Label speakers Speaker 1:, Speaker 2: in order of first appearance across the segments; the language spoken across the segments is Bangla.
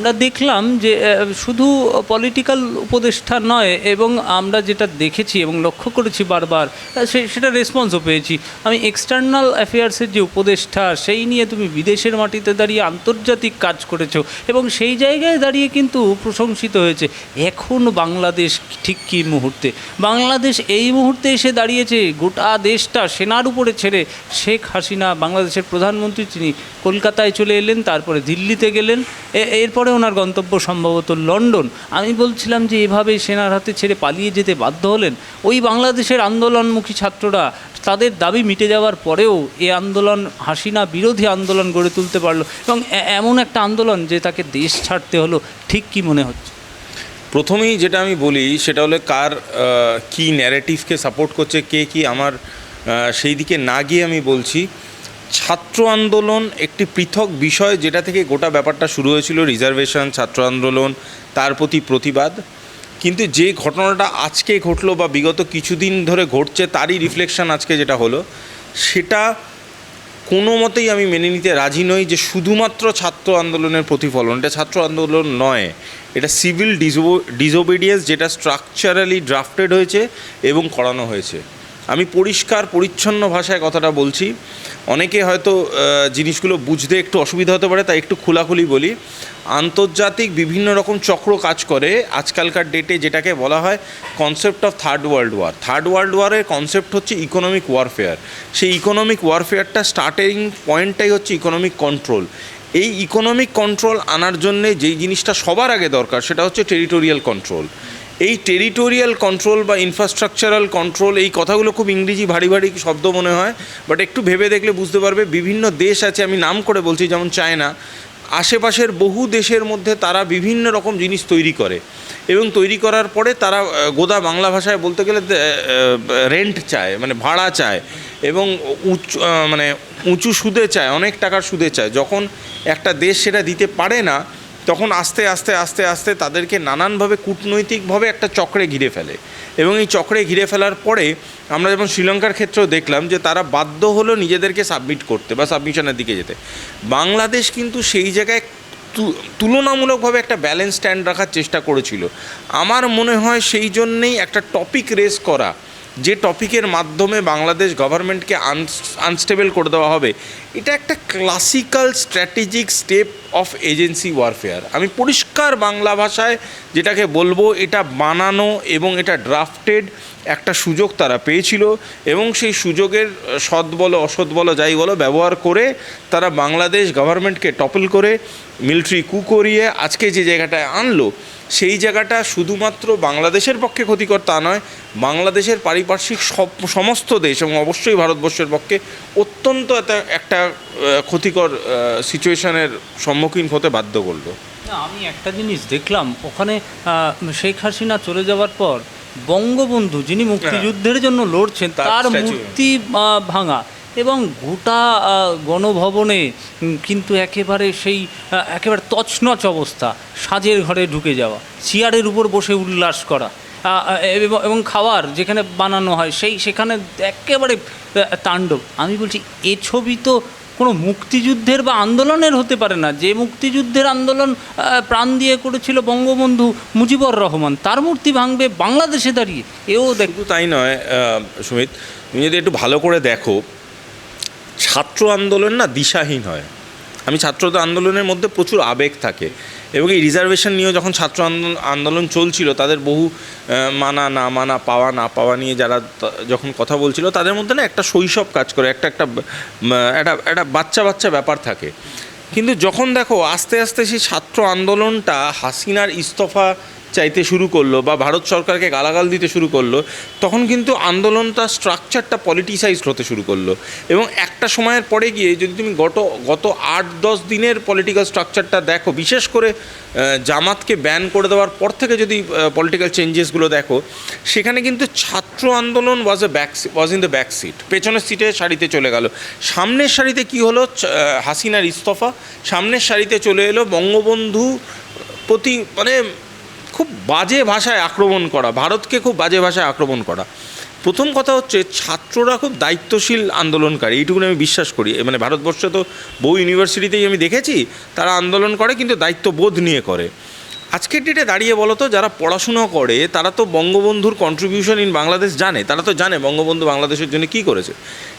Speaker 1: আমরা দেখলাম যে শুধু পলিটিক্যাল উপদেষ্টা নয়, এবং আমরা যেটা দেখেছি এবং লক্ষ্য করেছি বারবার সেটা রেসপন্সও পেয়েছি। আমি এক্সটার্নাল অ্যাফেয়ার্সের যে উপদেষ্টা, সেই নিয়ে তুমি বিদেশের মাটিতে দাঁড়িয়ে আন্তর্জাতিক কাজ করেছ, এবং সেই জায়গায় দাঁড়িয়ে কিন্তু প্রশংসিত হয়েছে। এখন বাংলাদেশ ঠিক কী মুহূর্তে? বাংলাদেশ এই মুহূর্তে এসে দাঁড়িয়েছে, গোটা দেশটা সেনার উপরে ছেড়ে শেখ হাসিনা, বাংলাদেশের প্রধানমন্ত্রী, তিনি কলকাতায় চলে এলেন, তারপরে দিল্লিতে গেলেন, এ- এরপরে ওনার গন্তব্য সম্ভবত লন্ডন। আমি বলছিলাম যে এভাবে সেনার হাতে ছেড়ে পালিয়ে যেতে বাধ্য হলেন। ওই বাংলাদেশের আন্দোলনমুখী ছাত্ররা, তাদের দাবি মিটে যাওয়ার পরেও এ আন্দোলন, হাসিনা বিরোধী আন্দোলন গড়ে তুলতে পারল এবং এমন একটা আন্দোলন যে তাকে দেশ ছাড়তে হলো, ঠিক কি মনে হচ্ছে?
Speaker 2: প্রথমেই যেটা আমি বলি, সেটা হলো কার কি ন্যারেটিভকে সাপোর্ট করছে, কে কি আমার সেই দিকে না গিয়ে আমি বলছি ছাত্র আন্দোলন একটি পৃথক বিষয় যেটা থেকে গোটা ব্যাপারটা শুরু হয়েছিল রিজার্ভেশন ছাত্র আন্দোলন, তার প্রতি প্রতিবাদ। কিন্তু যে ঘটনাটা আজকে ঘটলো বা বিগত কিছুদিন ধরে ঘটছে, তারই রিফ্লেকশন আজকে যেটা হলো, সেটা কোনো মতেই আমি মেনে নিতে রাজি নই যে শুধুমাত্র ছাত্র আন্দোলনের প্রতিফলন, এটা ছাত্র আন্দোলন নয়, এটা সিভিল ডিসোবিডিয়েন্স যেটা স্ট্রাকচারালি ড্রাফটেড হয়েছে এবং করানো হয়েছে। আমি পরিষ্কার, পরিচ্ছন্ন ভাষায় কথাটা বলছি। অনেকে হয়তো জিনিসগুলো বুঝতে একটু অসুবিধা হতে পারে, তাই একটু খোলাখুলি বলি। আন্তর্জাতিক বিভিন্ন রকম চক্র কাজ করে, আজকালকার ডেটে যেটাকে বলা হয় concept of third world war third world ওয়ারের concept হচ্ছে ইকোনমিক ওয়ারফেয়ার সেই ইকোনমিক ওয়ারফেয়ারটা স্টার্টিং পয়েন্টটাই হচ্ছে ইকোনমিক কন্ট্রোল এই ইকোনমিক কন্ট্রোল আনার জন্যে যেই জিনিসটা সবার আগে দরকার, সেটা হচ্ছে টেরিটোরিয়াল কন্ট্রোল এই টেরিটোরিয়াল কন্ট্রোল বা ইনফ্রাস্ট্রাকচারাল কন্ট্রোল এই কথাগুলো খুব ইংরেজি ভারী ভারী শব্দ মনে হয় বাট একটু ভেবে দেখলে বুঝতে পারবে বিভিন্ন দেশ আছে আমি নাম করে বলছি যেমন চায়না আশেপাশের বহু দেশের মধ্যে তারা বিভিন্ন রকম জিনিস তৈরি করে এবং তৈরি করার পরে তারা গোদা বাংলা ভাষায় বলতে গেলে রেন্ট চায় মানে ভাড়া চায় এবং আহ, মানে উঁচু সুদে চায় অনেক টাকার সুদে চায় যখন একটা দেশ সেটা দিতে পারে না তখন আস্তে আস্তে আস্তে আস্তে তাদেরকে নানানভাবে কূটনৈতিকভাবে একটা চক্রে ঘিরে ফেলে। এবং এই চক্রে ঘিরে ফেলার পরে আমরা যেমন শ্রীলঙ্কার ক্ষেত্রেও দেখলাম যে তারা বাধ্য হলো নিজেদেরকে সাবমিট করতে বা সাবমিশনের দিকে যেতে। বাংলাদেশ কিন্তু সেই জায়গায় তুলনামূলকভাবে একটা ব্যালেন্স স্ট্যান্ড রাখার চেষ্টা করেছিল। আমার মনে হয় সেই জন্যেই একটা টপিক রেস করা যে টপিকের মাধ্যমে বাংলাদেশ গভর্নমেন্টকে আনস্টেবল করে দেওয়া হবে, এটা একটা classical strategic step of agency warfare আমি পরিষ্কার বাংলা ভাষায় যেটাকে বলব, এটা বানানো এবং এটা ড্রাফটেড একটা সুযোগ তারা পেয়েছিল এবং সেই সুযোগের সৎ বলো, অসৎ বলো, যাই বলো, ব্যবহার করে তারা বাংলাদেশ গভর্নমেন্টকে টপল করে মিলিটারি কু করিয়ে আজকে যে জায়গাটায় আনলো, সেই জায়গাটা শুধুমাত্র বাংলাদেশের পক্ষে ক্ষতিকর তা নয়, বাংলাদেশের পারিপার্শ্বিক সব, সমস্ত দেশ এবং অবশ্যই ভারতবর্ষের পক্ষে অত্যন্ত একটা ক্ষতিকর সিচুয়েশনের সম্মুখীন হতে বাধ্য করল।
Speaker 1: আমি একটা জিনিস দেখলাম, ওখানে শেখ হাসিনা চলে যাওয়ার পর বঙ্গবন্ধু যিনি মুক্তিযুদ্ধের জন্য লড়ছেন
Speaker 2: তার
Speaker 1: মূর্তি ভাঙা এবং গোটা গণভবনে কিন্তু একেবারে সেই একেবারে তছনছ অবস্থা সাজের ঘরে ঢুকে যাওয়া চেয়ারের উপর বসে উল্লাস করা এবং- এবং খাবার যেখানে বানানো হয় সেই সেখানে একেবারে তাণ্ডব। আমি বলছি এ ছবি তো কোনো মুক্তিযুদ্ধের বা আন্দোলনের হতে পারে না। যে মুক্তিযুদ্ধের আন্দোলন প্রাণ দিয়ে করেছিল বঙ্গবন্ধু মুজিবুর রহমান, তার মূর্তি ভাঙবে বাংলাদেশে দাঁড়িয়ে। এও দেখ
Speaker 2: তাই নয় সুমিত, তুমি যদি একটু ভালো করে দেখো, ছাত্র আন্দোলন না দিশাহীন হয়। আমি ছাত্রদের আন্দোলনের মধ্যে প্রচুর আবেগ থাকে। এবং এই রিজার্ভেশন নিয়েও যখন ছাত্র আন্দোলন চলছিল, তাদের বহু মানা, না মানা, পাওয়া, না পাওয়া নিয়ে যারা যখন কথা বলছিল, তাদের মধ্যে না একটা শৈশব কাজ করে, একটা একটা একটা একটা বাচ্চা বাচ্চা ব্যাপার থাকে। কিন্তু যখন দেখো, আস্তে আস্তে সেই ছাত্র আন্দোলনটা হাসিনার ইস্তফা চাইতে শুরু করল বা ভারত সরকারকে গালাগাল দিতে শুরু করল, তখন কিন্তু আন্দোলনটা স্ট্রাকচারটা পলিটিসাইজড হতে শুরু করল। এবং একটা সময়ের পরে গিয়ে যদি তুমি গত গত আট, দশ দিনের পলিটিক্যাল স্ট্রাকচারটা দেখো, বিশেষ করে জামাতকে ব্যান করে দেওয়ার পর থেকে যদি পলিটিক্যাল চেঞ্জেসগুলো দেখো, সেখানে কিন্তু ছাত্র আন্দোলন was a back was in the back seat পেছনের সিটে সারিতে চলে গেল। সামনের সারিতে কি হলো? হাসিনার ইস্তফা। সামনের সারিতে চলে এলো বঙ্গবন্ধু প্রতি মানে খুব বাজে ভাষায় আক্রমণ করা, ভারতকে খুব বাজে ভাষায় আক্রমণ করা। প্রথম কথা হচ্ছে, ছাত্ররা খুব দায়িত্বশীল আন্দোলনকারী, এইটুকুনি আমি বিশ্বাস করি। মানে ভারতবর্ষে তো বহু ইউনিভার্সিটিতেই আমি দেখেছি, তারা আন্দোলন করে কিন্তু দায়িত্ববোধ নিয়ে করে। আজকের ডেটে দাঁড়িয়ে বলো তো, যারা পড়াশুনো করে, তারা তো বঙ্গবন্ধুর কন্ট্রিবিউশন ইন বাংলাদেশ জানে। তারা তো জানে বঙ্গবন্ধু বাংলাদেশের জন্য কী করেছে।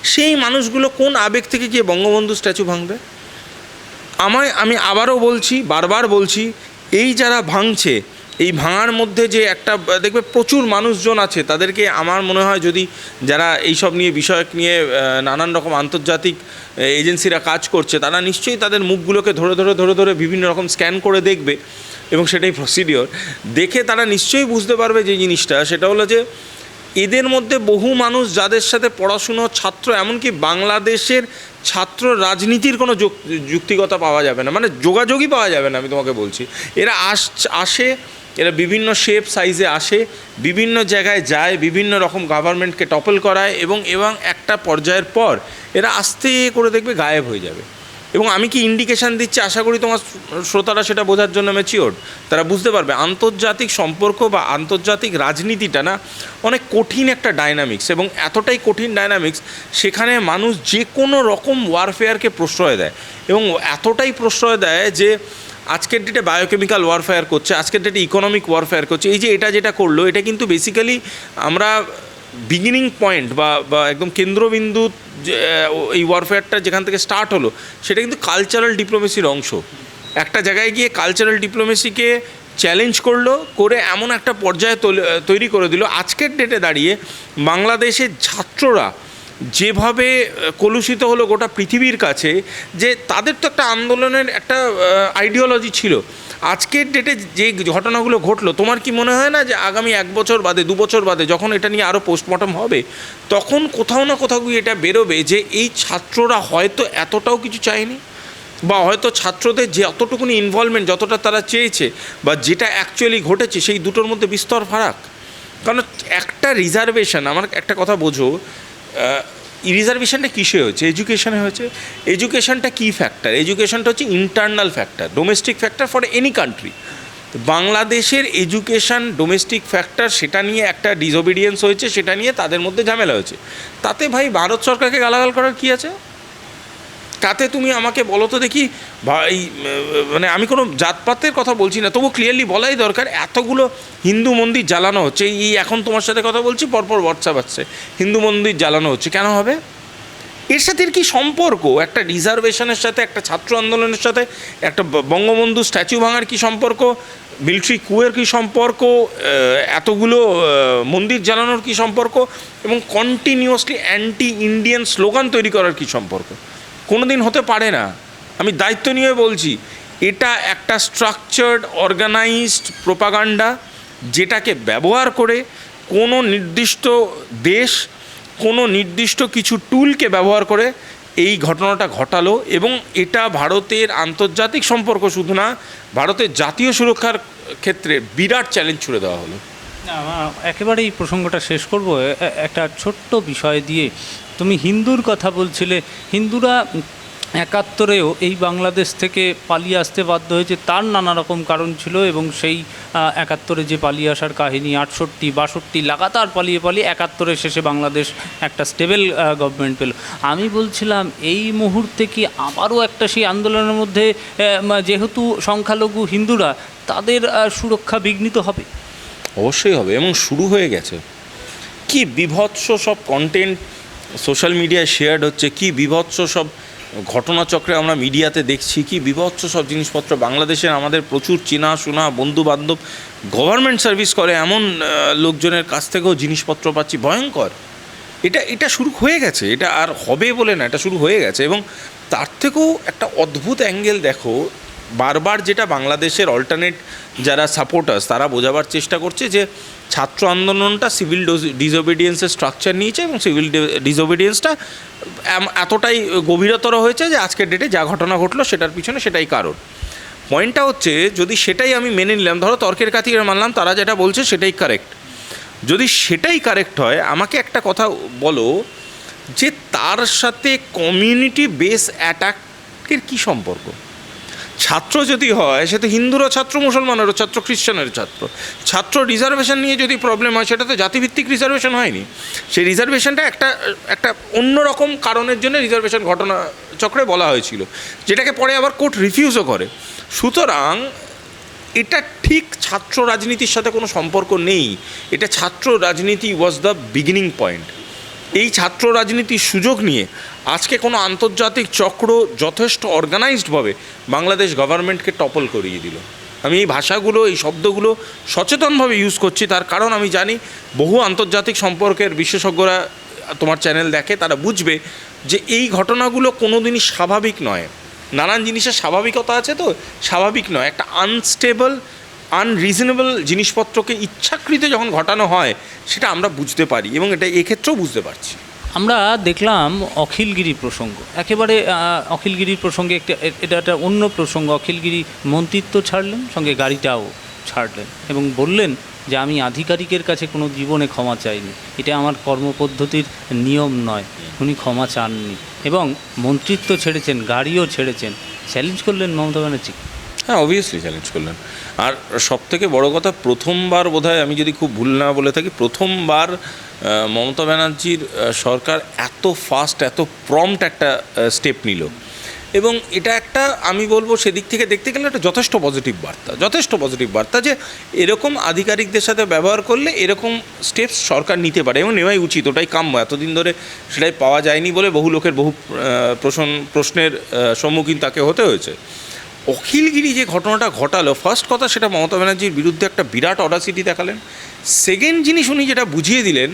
Speaker 2: সেই মানুষগুলো কোন আবেগ থেকে গিয়ে বঙ্গবন্ধু স্ট্যাচু ভাঙবে? আমায়, আমি আবারও বলছি, বারবার বলছি, এই যারা ভাঙছে এই ভাঙার মধ্যে যে একটা, দেখবে প্রচুর মানুষজন আছে, তাদেরকে আমার মনে হয় যদি যারা এইসব নিয়ে বিষয়ক নিয়ে নানান রকম আন্তর্জাতিক এজেন্সিরা কাজ করছে, তারা নিশ্চয়ই তাদের মুখগুলোকে ধরে ধরে ধরে ধরে বিভিন্ন রকম স্ক্যান করে দেখবে এবং সেটাই প্রসিডিওর দেখে তারা নিশ্চয়ই বুঝতে পারবে যে জিনিসটা, সেটা হলো যে এদের মধ্যে বহু মানুষ যাদের সাথে পড়াশুনো, ছাত্র, এমনকি বাংলাদেশের ছাত্র রাজনীতির কোনো যুক- যুক্তিকতা পাওয়া যাবে না মানে যোগাযোগই পাওয়া যাবে না আমি তোমাকে বলছি। এরা আস, আসে এরা বিভিন্ন শেপ সাইজে আসে, বিভিন্ন জায়গায় যায়, বিভিন্ন রকম গভর্নমেন্টকে টপল করায় এবং এবং একটা পর্যায়ের পর এরা আস্তে করে দেখবে গায়েব হয়ে যাবে। এবং আমি কি ইন্ডিকেশন দিচ্ছি? আশা করি তোমার শ্রোতারা সেটা বোঝার জন্য ম্যাচিওর তারা বুঝতে পারবে, আন্তর্জাতিক সম্পর্ক বা আন্তর্জাতিক রাজনীতিটা না অনেক কঠিন একটা ডায়নামিক্স এবং এতটাই কঠিন ডায়নামিক্স সেখানে মানুষ যে কোনো রকম ওয়ারফেয়ারকে প্রশ্রয় দেয় এবং এতটাই প্রশ্রয় দেয় যে আজকের ডেটে বায়োকেমিক্যাল ওয়ারফেয়ার করছে, আজকের ডেটে ইকোনমিক ওয়ারফেয়ার করছে, এই যে এটা যেটা করল, এটা কিন্তু বেসিক্যালি আমরা বিগিনিং পয়েন্ট বা বা একদম কেন্দ্রবিন্দু এই ওয়ারফেয়ারটা যেখান থেকে স্টার্ট হলো, সেটা কিন্তু কালচারাল ডিপ্লোমেসির অংশ। একটা জায়গায় গিয়ে কালচারাল ডিপ্লোমেসিকে চ্যালেঞ্জ করল, করে এমন একটা পর্যায়ে তৈরি করে দিল। আজকের ডেটে দাঁড়িয়ে বাংলাদেশের ছাত্ররা যেভাবে কলুষিত হলো গোটা পৃথিবীর কাছে, যে তাদের তো একটা আন্দোলনের একটা আইডিওলজি ছিল। আজকের ডেটে যে ঘটনাগুলো ঘটলো, তোমার কি মনে হয় না যে আগামী এক বছর বাদে, দু বছর বাদে যখন এটা নিয়ে আরও পোস্টমর্টম হবে, তখন কোথাও না কোথাও গিয়ে এটা বেরোবে যে এই ছাত্ররা হয়তো এতটাও কিছু চায়নি? বা হয়তো ছাত্রদের যে অতটুকুনি ইনভলভমেন্ট যতটা তারা চেয়েছে, বা যেটা অ্যাকচুয়ালি ঘটেছে, সেই দুটোর মধ্যে বিস্তর ফারাক। কারণ একটা রিজার্ভেশন আমার একটা কথা বোঝো রিজার্ভেশনটা কিসে হয়েছে? এডুকেশনে হয়েছে। এডুকেশনটা কী ফ্যাক্টর এডুকেশনটা হচ্ছে internal factor domestic factor for any country বাংলাদেশের এডুকেশন ডোমেস্টিক ফ্যাক্টর সেটা নিয়ে একটা ডিসোবিডিয়েন্স হয়েছে, সেটা নিয়ে তাদের মধ্যে ঝামেলা হয়েছে। তাতে ভাই ভারত সরকারকে গালাগাল করার কী আছে? তাতে তুমি আমাকে বলো তো দেখি, ভাই মানে আমি কোনো জাতপাতের কথা বলছি না তবু ক্লিয়ারলি বলাই দরকার, এতগুলো হিন্দু মন্দির জ্বালানো হচ্ছে, এই এখন তোমার সাথে কথা বলছি, পরপর হোয়াটসঅ্যাপ আসছে, হিন্দু মন্দির জ্বালানো হচ্ছে, কেন হবে? এর সাথে কি সম্পর্ক? একটা রিজার্ভেশনের সাথে, একটা ছাত্র আন্দোলনের সাথে, একটা বঙ্গবন্ধু স্ট্যাচু ভাঙার কি সম্পর্ক? মিলিটারি কুয়ের কি সম্পর্ক? এতগুলো মন্দির জ্বালানোর কি সম্পর্ক? এবং কন্টিনিউয়াসলি অ্যান্টি ইন্ডিয়ান স্লোগান তৈরি করার কি সম্পর্ক? কোনো দিন হতে পারে না। আমি দায়িত্ব নিয়ে বলছি, এটা একটা স্ট্রাকচার্ড অর্গানাইজড প্রোপাগান্ডা যেটাকে ব্যবহার করে কোনো নির্দিষ্ট দেশ, কোনো নির্দিষ্ট কিছু টুলকে ব্যবহার করে এই ঘটনাটা ঘটালো এবং এটা ভারতের আন্তর্জাতিক সম্পর্ক শুধু না, ভারতের জাতীয় সুরক্ষার ক্ষেত্রে বিরাট চ্যালেঞ্জ ছুড়ে দেওয়া হলো।
Speaker 1: না, আমা- একেবারে এই প্রসঙ্গটা শেষ করব। একটা ছোট্ট বিষয় দিয়ে তুমি হিন্দুর কথা বলছিলে। হিন্দুরা একাত্তরেও এই বাংলাদেশ থেকে পালিয়ে আসতে বাধ্য হয়েছে। তার নানা রকম কারণ ছিল এবং সেই একাত্তরে যে পালিয়ে আসার কাহিনী আটষট্টি বাষট্টি লাগাতার পালিয়ে পালিয়ে একাত্তরের শেষে বাংলাদেশ একটা স্টেবল গভর্নমেন্ট পেল। আমি বলছিলাম এই মুহূর্তে কি আবারও একটা সেই আন্দোলনের মধ্যে যেহেতু সংখ্যালঘু হিন্দুরা তাদের সুরক্ষা বিঘ্নিত হবে?
Speaker 2: অবশ্যই হবে, এবং শুরু হয়ে গেছে। কি বিভৎস সব কন্টেন্ট সোশ্যাল মিডিয়ায় শেয়ার্ড হচ্ছে, কি বিভৎস সব ঘটনাচক্রে আমরা মিডিয়াতে দেখছি, কি বিভৎস সব জিনিসপত্র বাংলাদেশের আমাদের প্রচুর চেনা শোনা বন্ধু বান্ধব গভর্নমেন্ট সার্ভিস করে, এমন লোকজনের কাছ থেকেও জিনিসপত্র পাচ্ছি, ভয়ঙ্কর। এটা এটা শুরু হয়ে গেছে, এটা আর হবে বলে না, এটা শুরু হয়ে গেছে, এবং তার থেকেও একটা অদ্ভুত অ্যাঙ্গেল দেখো বারবার যেটা বাংলাদেশের অল্টারনেট যারা সাপোর্টার্স তারা বোঝাবার চেষ্টা করছে যে ছাত্র আন্দোলনটা সিভিল ডিসওবিডিয়েন্সের স্ট্রাকচার নিয়েছে এবং সিভিল ডিসওবিডিয়েন্সটা এতটাই গভীরতর হয়েছে যে আজকের ডেটে যা ঘটনা ঘটলো সেটার পিছনে সেটাই কারণ। পয়েন্টটা হচ্ছে, যদি সেটাই আমি মেনে নিলাম, ধরো তর্কের কাতিরে মানলাম, তারা যেটা বলছে সেটাই কারেক্ট যদি সেটাই কারেক্ট হয়, আমাকে একটা কথা বলো যে তার সাথে কমিউনিটি বেস অ্যাটাকের কী সম্পর্ক? ছাত্র যদি হয়, সে তো হিন্দুরও ছাত্র, মুসলমানেরও ছাত্র খ্রিস্টানের ছাত্র। ছাত্র রিজার্ভেশন নিয়ে যদি প্রবলেম হয়, সেটা তো জাতিভিত্তিক রিজার্ভেশন হয়নি। সেই রিজার্ভেশনটা একটা একটা অন্যরকম কারণের জন্য রিজার্ভেশন ঘটনা চক্রে বলা হয়েছিল, যেটাকে পরে আবার কোর্ট রিফিউজও করে। সুতরাং, এটা ঠিক ছাত্র রাজনীতির সাথে কোনো সম্পর্ক নেই। এটা ছাত্র রাজনীতি ওয়াজ দ্য বিগিনিং পয়েন্ট এই ছাত্র রাজনীতির সুযোগ নিয়ে আজকে কোনো আন্তর্জাতিক চক্র যথেষ্ট অর্গানাইজডভাবে বাংলাদেশ গভর্নমেন্টকে টপল করিয়ে দিল। আমি এই ভাষাগুলো, এই শব্দগুলো সচেতনভাবে ইউজ করছি। তার কারণ আমি জানি, বহু আন্তর্জাতিক সম্পর্কের বিশেষজ্ঞরা তোমার চ্যানেল দেখে, তারা বুঝবে যে এই ঘটনাগুলো কোনোদিনই স্বাভাবিক নয়। নানান জিনিসের স্বাভাবিকতা আছে তো? স্বাভাবিক নয়। একটা আনস্টেবল আনরিজনেবল জিনিসপত্রকে ইচ্ছাকৃত যখন ঘটানো হয়, সেটা আমরা বুঝতে পারি এবং এটা এক্ষেত্রেও বুঝতে পারছি।
Speaker 1: আমরা দেখলাম অখিলগিরি প্রসঙ্গ। একেবারে অখিলগিরির প্রসঙ্গে একটা এটা একটা অন্য প্রসঙ্গ। অখিলগিরি মন্ত্রিত্ব ছাড়লেন, সঙ্গে গাড়িটাও ছাড়লেন এবং বললেন যে, আমি আধিকারিকের কাছে কোনো জীবনে ক্ষমা চাইনি। এটা আমার কর্মপদ্ধতির নিয়ম নয়। উনি ক্ষমা চাননি। এবং মন্ত্রিত্ব ছেড়েছেন, গাড়িও ছেড়েছেন। চ্যালেঞ্জ করলেন মমতা ব্যানার্জি?
Speaker 2: হ্যাঁ অবভিয়াসলি চ্যালেঞ্জ করলেন। আর সব থেকে বড় কথা, প্রথমবার বোধহয় আমি যদি খুব ভুল না বলে থাকি, প্রথমবার মমতা ব্যানার্জির সরকার এত ফাস্ট এত প্রম্পট একটা স্টেপ নিল। এবং এটা একটা, আমি বলব সেদিক থেকে দেখতে গেলে একটা যথেষ্ট পজিটিভ বার্তা। যথেষ্ট পজিটিভ বার্তা যে এরকম আধিকারিকদের সাথে ব্যবহার করলে এরকম স্টেপস সরকার নিতে পারে এবং নেওয়াই উচিত। ওটাই কাম্য। এতদিন ধরে সেটাই পাওয়া যায়নি বলে বহু লোকের বহু প্রশ্ন, প্রশ্নের সম্মুখীন তাকে হতে হয়েছে। অখিলগিরি যে ঘটনাটা ঘটালো ফার্স্ট কথা সেটা মমতা ব্যানার্জির বিরুদ্ধে একটা বিরাট অডাসিটি দেখালেন। সেকেন্ড জিনিস উনি যেটা বুঝিয়ে দিলেন,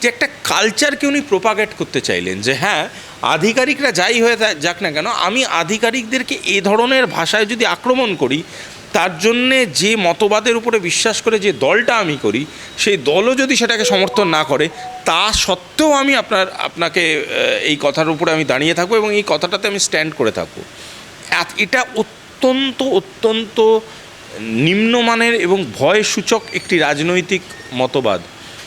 Speaker 2: যে একটা কালচারকে উনি প্রোপাগেট করতে চাইলেন, যে হ্যাঁ আধিকারিকরা যাই হয়ে যাক না কেন, আমি আধিকারিকদেরকে এ ধরনের ভাষায় যদি আক্রমণ করি, তার জন্যে যে মতবাদের উপরে বিশ্বাস করে যে দলটা আমি করি, সেই দলও যদি সেটাকে সমর্থন না করে, তা সত্ত্বেও আমি আপনার, আপনাকে এই কথার উপরে আমি দাঁড়িয়ে থাকব এবং এই কথাটাতে আমি স্ট্যান্ড করে থাকব। এটা অত্যন্ত অত্যন্ত নিম্নমানের এবং ভয়সূচক একটি রাজনৈতিক মতবাদ।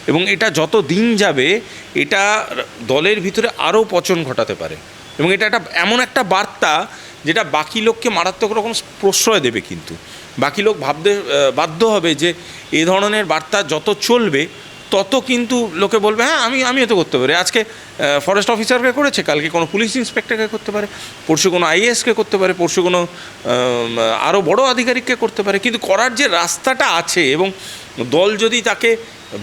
Speaker 2: এবং এটা যত দিন যাবে, এটা দলের ভিতরে আরও পচন ঘটাতে পারে। এবং এটা একটা, এমন একটা বার্তা যেটা বাকি লোককে মারাত্মক রকম প্রশ্রয় দেবে কিন্তু। বাকি লোক ভাবতে বাধ্য হবে যে এ ধরনের বার্তা যত চলবে তত কিন্তু লোকে বলবে হ্যাঁ আমি, আমিও তো করতে পারি। আজকে ফরেস্ট অফিসারকে করেছে, কালকে কোনো পুলিশ ইন্সপেক্টরকে করতে পারে, পরশু কোনো আইএসকে করতে পারে, পরশু কোনো আরও বড় আধিকারিককে করতে পারে। কিন্তু করার যে রাস্তাটা আছে এবং দল যদি তাকে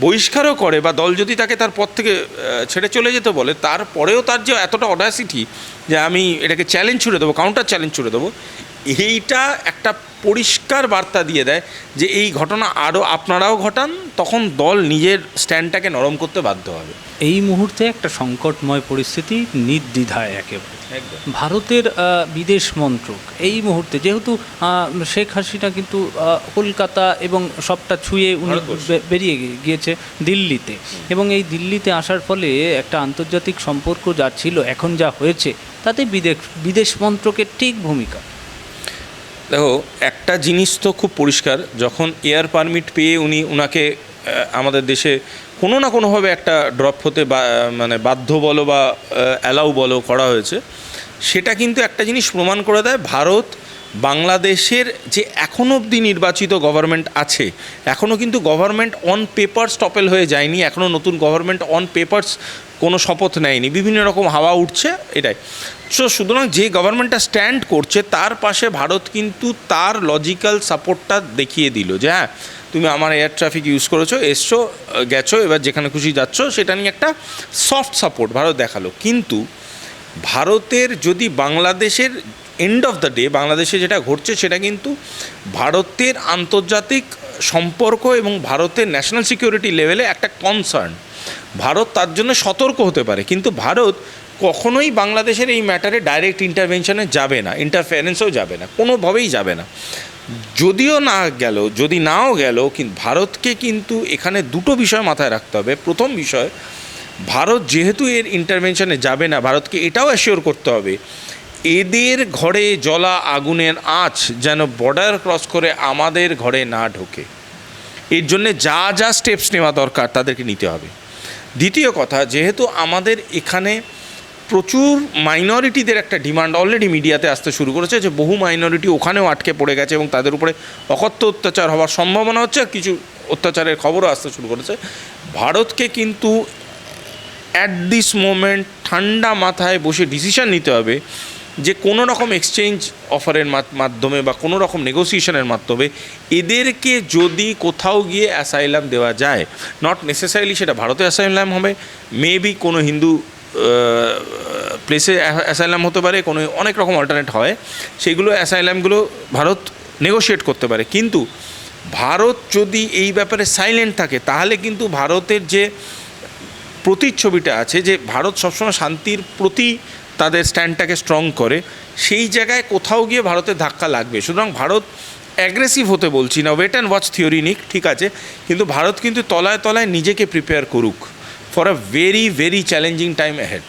Speaker 2: বহিষ্কারও করে বা দল যদি তাকে তার পথ থেকে ছেড়ে চলে যেতে বলে, তারপরেও তার যে এতটা অডাসিটি যে আমি এটাকে চ্যালেঞ্জ ছুড়ে দেবো কাউন্টার চ্যালেঞ্জ ছুড়ে দেবো এইটা একটা পরিষ্কার বার্তা দিয়ে দেয় যে এই ঘটনা আরও আপনারাও ঘটান তখন দল নিজের স্ট্যান্ডটাকে নরম করতে বাধ্য হবে।
Speaker 1: এই মুহূর্তে একটা সংকটময় পরিস্থিতি নির্দ্বিধায় একেবারে। ভারতের বিদেশ মন্ত্রক এই মুহূর্তে যেহেতু শেখ হাসিনা কিন্তু কলকাতা এবং সবটা ছুঁয়ে উনি বেরিয়ে গিয়েছে দিল্লিতে। এবং এই দিল্লিতে আসার ফলে একটা আন্তর্জাতিক সম্পর্ক যা ছিল এখন যা হয়েছে তাতে বিদেশ বিদেশ মন্ত্রকের ঠিক ভূমিকা।
Speaker 2: দেখো, একটা জিনিস তো খুব পরিষ্কার, যখন এয়ার পারমিট পেয়ে উনি ওনাকে আমাদের দেশে কোনো না কোনোভাবে একটা ড্রপ হতে বা মানে বাধ্য বলো বা অ্যালাউ বলো করা হয়েছে, সেটা কিন্তু একটা জিনিস প্রমাণ করে দেয় ভারত, বাংলাদেশের যে এখনও অবধি নির্বাচিত গভর্নমেন্ট আছে এখনও কিন্তু গভর্নমেন্ট অন পেপারস টপেল হয়ে যায়নি এখনও নতুন গভর্নমেন্ট অন পেপারস কোনো শপথ নেয়নি। বিভিন্ন রকম হাওয়া উঠছে, এটাই। সো সুতরাং যে গভর্নমেন্টটা স্ট্যান্ড করছে, তার পাশে ভারত কিন্তু তার লজিক্যাল সাপোর্টটা দেখিয়ে দিল যে হ্যাঁ তুমি আমার এয়ার ট্রাফিক ইউজ করেছ, এসছো, গেছো, এবার যেখানে খুশি যাচ্ছ, সেটা নিয়ে একটা সফট সাপোর্ট ভারত দেখাল। কিন্তু ভারতের যদি বাংলাদেশের এন্ড অফ দ্য ডে বাংলাদেশে যেটা ঘটছে, সেটা কিন্তু ভারতের আন্তর্জাতিক সম্পর্ক এবং ভারতের ন্যাশনাল সিকিউরিটি লেভেলে একটা কনসার্ন ভারত তার জন্য সতর্ক হতে পারে, কিন্তু ভারত কখনোই বাংলাদেশের এই ম্যাটারে ডাইরেক্ট ইন্টারভেনশনে যাবে না ইন্টারফারেন্সও যাবে না, কোনোভাবেই যাবে না। যদিও না গেল, যদি নাও গেল কিন্তু ভারতকে কিন্তু এখানে দুটো বিষয় মাথায় রাখতে হবে। প্রথম বিষয়, ভারত যেহেতু এর ইন্টারভেনশনে যাবে না, ভারতকে এটাও অ্যাসিওর করতে হবে, এদের ঘরে জলা আগুনের আঁচ যেন বর্ডার ক্রস করে আমাদের ঘরে না ঢোকে। এর জন্য যা যা স্টেপস নেওয়া দরকার তাদেরকে নিতে হবে। দ্বিতীয় কথা, যেহেতু আমাদের এখানে প্রচুর মাইনরিটিদের একটা ডিমান্ড অলরেডি মিডিয়াতে আসতে শুরু করেছে যে বহু মাইনরিটি ওখানেও আটকে পড়ে গেছে এবং তাদের উপরে অকথ্য অত্যাচার হওয়ার সম্ভাবনা হচ্ছে কিছু অত্যাচারের খবরও আসতে শুরু করেছে। ভারতকে কিন্তু অ্যাট দিস মোমেন্ট ঠান্ডা মাথায় বসে ডিসিশন নিতে হবে যে কোনো রকম এক্সচেঞ্জ অফারের মাধ্যমে বা কোনো রকম নেগোসিয়েশনের মাধ্যমে এদেরকে যদি কোথাও গিয়ে অ্যাসাইলাম দেওয়া যায় নট নেসেসারিলি সেটা ভারতে অ্যাসাইলাম হবে মেবি কোনো হিন্দু প্লেসে অ্যাসাইলাম হতে পারে, কোনো অনেক রকম অল্টারনেট হয়, সেগুলো অ্যাসাইলামগুলো ভারত নেগোশিয়েট করতে পারে। কিন্তু ভারত যদি এই ব্যাপারে সাইলেন্ট থাকে, তাহলে কিন্তু ভারতের যে প্রতিচ্ছবিটা আছে, যে ভারত সবসময় শান্তির প্রতি তাদের স্ট্যান্ডটাকে স্ট্রং করে, সেই জায়গায় কোথাও গিয়ে ভারতের ধাক্কা লাগবে। সুতরাং ভারত অ্যাগ্রেসিভ হতে বলছি না। ওয়েট অ্যান্ড ওয়াচ থিওরি নিক, ঠিক আছে? কিন্তু ভারত কিন্তু তলায় তলায় নিজেকে প্রিপেয়ার করুক for a very very challenging time ahead